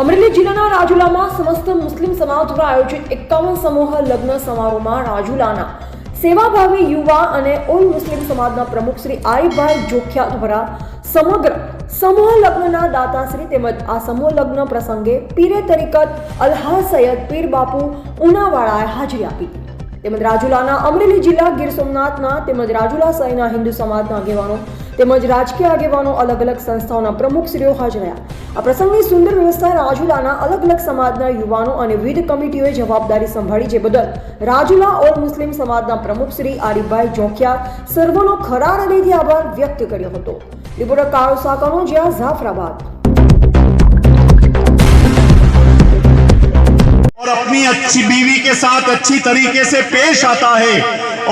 અમરેલી જિલ્લાના રાજુલામાં સમસ્ત મુસ્લિમ સમાજ દ્વારા આયોજિત એકાવન સમૂહ લગ્ન સમારોહમાં રાજુલાના સેવાભાવી યુવા અને ઓલ મુસ્લિમ સમાજના પ્રમુખ શ્રી આરીફભાઈ જોખિયા દ્વારા સમગ્ર સમૂહ લગ્નના દાતાશ્રી તેમજ આ સમૂહ લગ્ન પ્રસંગે પીરે તરીકત અલ્હા સૈયદ પીર બાપુ ઉનાવાળાએ હાજરી આપી. તેમજ રાજુલાના અમરેલી જિલ્લા ગીર સોમનાથના તેમજ રાજુલા સહિતના હિન્દુ સમાજના આગેવાનો તેમજ રાજકીય આગેવાનો અલગ અલગ સંસ્થાઓના પ્રમુખશ્રીઓ હાજર રહ્યા આ પ્રસંગની સુંદર વ્યવસ્થા રાજુલાના અલગ અલગ સમાજના યુવાનો અને વિવિધ કમિટીઓએ જવાબદારી સંભાળી જે બદલ રાજુલા ઓલ મુસ્લિમ સમાજના પ્રમુખ શ્રી આરીફભાઈ જોખિયા સર્વનો ખરા હૃદયથી આભાર વ્યક્ત કર્યો હતો રિપોર્ટર કાળો સાકાનો જ્યાં જાફરાબાદ और अपनी अच्छी बीवी के साथ अच्छी तरीके से पेश आता है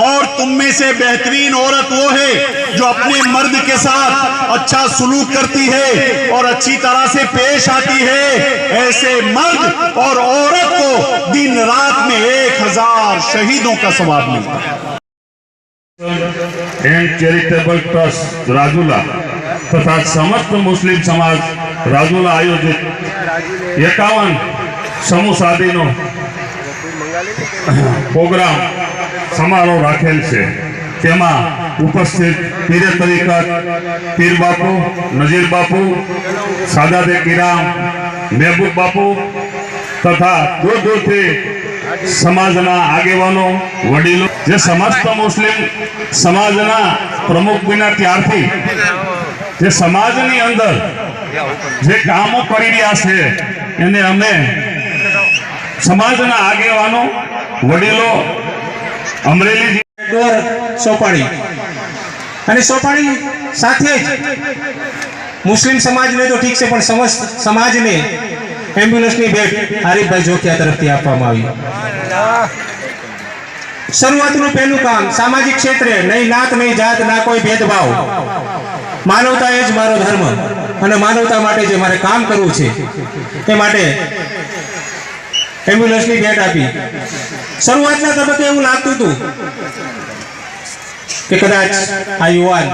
और तुम में से बेहतरीन औरत वो है जो अपने मर्द के साथ अच्छा सुलूक करती है और अच्छी तरह से पेश आती है ऐसे मर्द और औरत को दिन रात में एक हजार शहीदों का सवाब मिलता है एंड चैरिटेबल ट्रस्ट राजूला तथा समस्त मुस्लिम समाज રાજુલા આયોજિત એકાવન સમૂહ સાદીનો પ્રોગ્રામ સમારોહ રાખેલ છે તેમાં ઉપસ્થિત પીરે તરીકત, પીર બાપુ નજીર બાપુ સાદાદે કિરામ મહેબૂબ બાપુ તથા દૂર દૂરથી સમાજના આગેવાનો, વડીલો, જે સમસ્ત મુસ્લિમ, સમાજના પ્રમુખ બન્યા ત્યારથી જે સમાજની અંદર જે કામો કરી રહ્યા છે, એને અમે સમાજના આગેવાનો, વડીલો અમરેલી ડોર સોંપાણી અને સોંપાણી સાથે જ મુસ્લિમ સમાજને તો ઠીક છે, પણ સમસ્ત સમાજને એમ્બ્યુલન્સની ભેટ આરીફભાઈ જોખિયા તરફથી આપવામાં આવી. શરૂઆતનું પહેલું કામ, સામાજિક ક્ષેત્રે નહીં નાત, નહીં જાત, ના કોઈ ભેદભાવ. માનવતા એ જ મારો ધર્મ અને માનવતા માટે જે મારે કામ કરવું છે, એ માટે એમ્બ્યુલન્સની ભેટ આપી. શરૂઆતના તબક્કે એવું લાગતું હતું કે કદાચ આ યુવાન